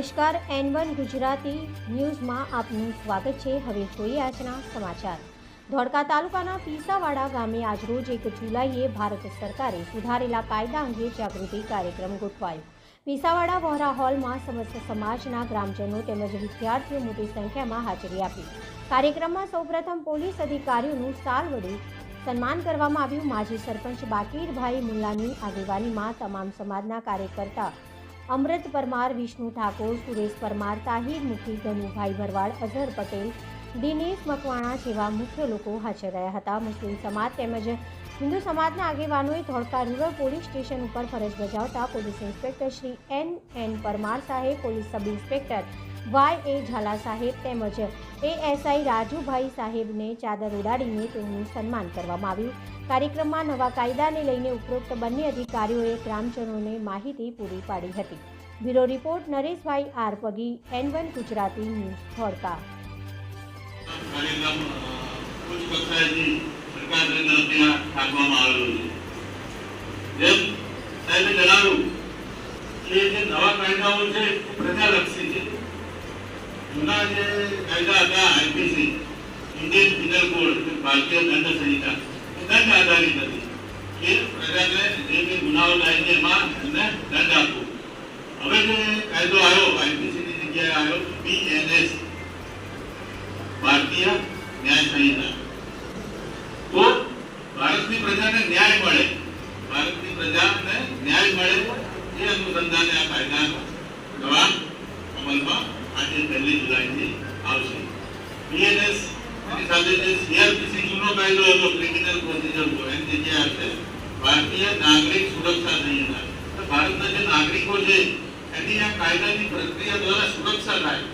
નમસ્કાર N one Gujarati ન્યૂઝમાં આપનું સ્વાગત છે. હવે જોઈએ આજના સમાચાર. ધોળકા તાલુકાના પીસાવાડા ગામે આજરોજ એક જુલાઈએ ભારત સરકારે સુધારેલા કાયદા અંગે જાગૃતિ કાર્યક્રમ ગોઠવાયો. પીસાવાડા વહોરા હોલમાં સમસ્ત સમાજના ગ્રામજનો તેમજ વિદ્યાર્થીઓ મોટી સંખ્યામાં હાજરી આપી. કાર્યક્રમમાં સૌપ્રથમ પોલીસ અધિકારીઓનું સાલ વડે સન્માન કરવામાં આવ્યું. માજી સરપંચ બાકીરભાઈ મુલ્લાની આગેવાનીમાં તમામ સમાજના કાર્યકર્તા અમૃત પરમાર, વિષ્ણુ ઠાકોર, સુરેશ પરમાર, તાહિર મુખી ગનુભાઈ ભરવાડ, અઝહર પટેલ, દિનેશ મકવાણા જેવા મુખ્ય લોકો હાજર રહ્યા હતા. મુસ્લિમ સમાજ તેમજ હિન્દુ સમાજના આગેવાનોએ ધોળકા રૂરલ પોલીસ સ્ટેશન ઉપર ફરજ બજાવતા police inspector Shri N N Parmar સાહેબ, police sub inspector Y A Jhala સાહેબ તેમજ એએસઆઈ રાજુભાઈ સાહેબને ચાદર ઉડાડીને તેમનું સન્માન કરવામાં આવ્યું કાર્યક્રમમાં નવા કાયદાને લઈને ઉપરોક્ત બંને અધિકારીઓએ ગ્રામજનોને માહિતી પૂરી પાડી હતી bureau report Nareshbhai R Pagi N one Gujarati news Dholka જણાવ્યું છે પ્રજાલક્ષી છે જૂના આઈપીસી ઇન્ડિયન જગ્યાએ આવ્યો ભારતીય ન્યાય સંહિતા તો ભારતની પ્રજાને ન્યાય મળે ભારતની પ્રજાને ન્યાય મળે એ અનુસંધાને આ કાયદા સાથે જે સીઆરપીસી કાયદો હતો ક્રિમિનલ પ્રોસિજર કો એની જગ્યાએ આવશે ભારતીય નાગરિક સુરક્ષા સંહિતા ભારતના જે નાગરિકો છે, એની આ કાયદાની પ્રક્રિયા દ્વારા સુરક્ષા થાય.